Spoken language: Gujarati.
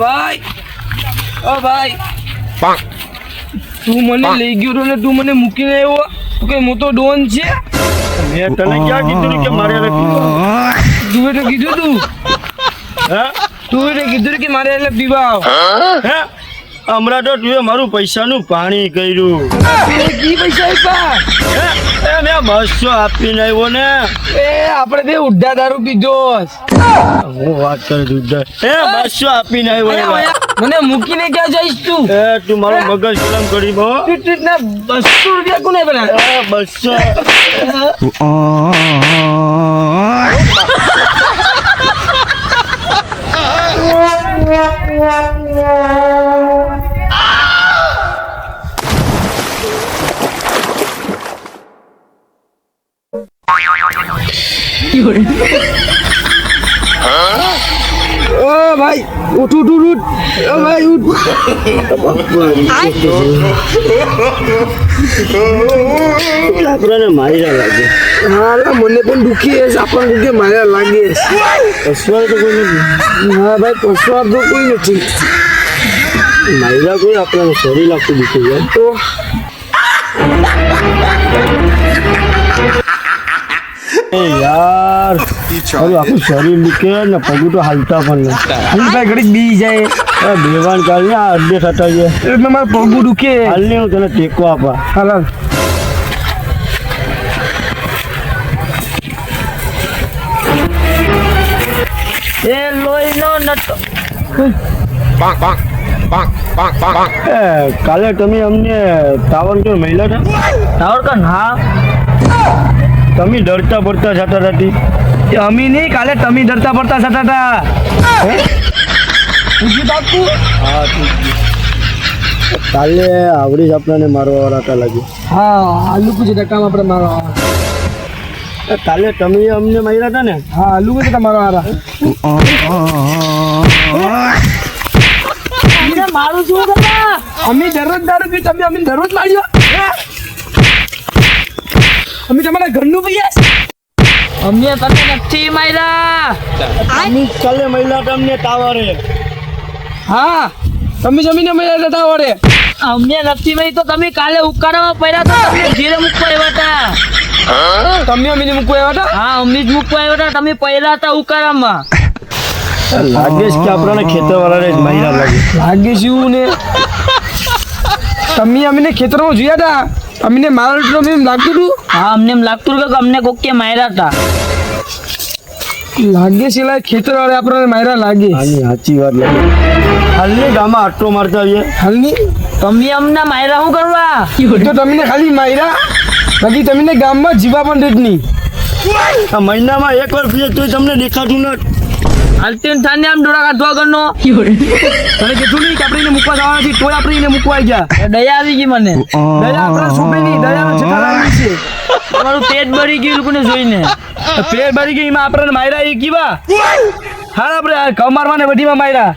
ભાઈ. ઓ ભાઈ. તું મને લઈ ગયો તો ને તું મને મૂકીને આવ્યો. કે હું તો ડોન છે? મેં તને ક્યાં કીધું કે મારે? તું એટલે કીધું તું? હે? તું એટલે કીધું કે મારે એટલે પીવા આવ. હે? હમણાં તો તું મારું પૈસાનું પાણી કર્યું. કી પૈસા આપ્યા? બસો આપીને આવ્યો ને. એ આપણે બે ઉડ્ડા દારૂ પીધો. હું વાત કરું છું એ બસો આપીને આવ્યો મને મૂકીને ક્યાં જઈશ તું? એ તું મારો મગજ ગરમ કરી તું ના બસો રૂપિયા કોને પેલા બસો. ઓ ભાઈ ઉઠ ઉઠ ઉઠ ઉઠ ઓ ભાઈ ઉઠ આપણને માર્યા લાગે હા મને પણ દુખી છે આપણને દુખી માર્યા લાગે પસવા તો કોઈ નથી હા ભાઈ પશુઆ તો કોઈ નથી માયરા કોઈ આપણને શરીર લાગતું દુખી જાય તો એ યાર. મારું આખું શરીર નીકળે ને પગું તો હાલતા પણ નહીં. હાલ ભાઈ ઘડીક બી જાય. એ બેવાન કાલ ને આ અડ્ડે થતા છે એટલે મારે પગું દુખે. હાલ ને હું તને ટેકો આપા હાલ એ લોહીનો નટો. પાંક કાલે તમે અમને તાવર કે મહિલા તાવર સાવરકર હા. તમે ડરતા પડતા જતા હતી અમે અમી નહીં કાલે તમે ડરતા પડતા જતા હતા. પૂછ્યું બાપુ? હા કાલે આવડી જ આપણને મારવા વાળા હતા લાગી. હા આલુ પૂછે ટકામાં આપણે મારો કાલે તમે અમને માર્યા હતા ને? હા આલુ પૂછે તમારો વાળા. મારું શું અમે દરરોજ દારૂ પી તમે અમે દરરોજ માર્યો અમે તમારા ઘરનું પીએ અમને તમે નથી માર્યા. અમે કાલે મહિલા તમને તાવરે હા તમે જમીને મહિલા લેતા વડે અમને નથી મારી તો તમે કાલે ઉકાળામાં પડ્યા તો તમે ઘેરે મૂકવા આવ્યા હતા. તમે અમીને મૂકવા આવ્યા હતા? હા અમને જ મૂકવા આવ્યા હતા. તમે પહેલા હતા ઉકાળામાં. લાગે છે કે આપણને ખેતરવાળાને જ માર્યા લાગે. લાગે છે ને. તમે અમીને ખેતરમાં જોયા હતા? અમીને મારો તો એમ લાગતું હતું? હા અમને એમ લાગતું હતું કે અમને કોક કે માર્યા હતા. લાગે છે લા ખેતર વાળે આપણને માર્યા લાગે. આની સાચી વાત લાગે. હાલની ગામમાં આટલો મારતા આવીએ. હાલની? તમે અમને માર્યા શું કરવા? તો તમને ખાલી માર્યા? બાકી તમને ગામમાં જીવા પણ દેત નહીં. આ મહિનામાં એક વાર પીએ તોય તમને દેખાતું નથી હાલતી થાને આમ ડોળા કાઢવા નો તને કીધું નહીં કે આપણે એને મૂકવા જવાના છે તોય આપણે એને મૂકવા આવી ગયા. દયા આવી ગઈ મને. દયા આપણા સોંપે નહીં દયાનો છે. તમારું પેટ ભરી ગયું લોકોને જોઈને. પેટ ભરી ગયું એમાં આપણે માર્યા એ કીવા. હા આપણે કમારવાને બધીમાં માર્યા.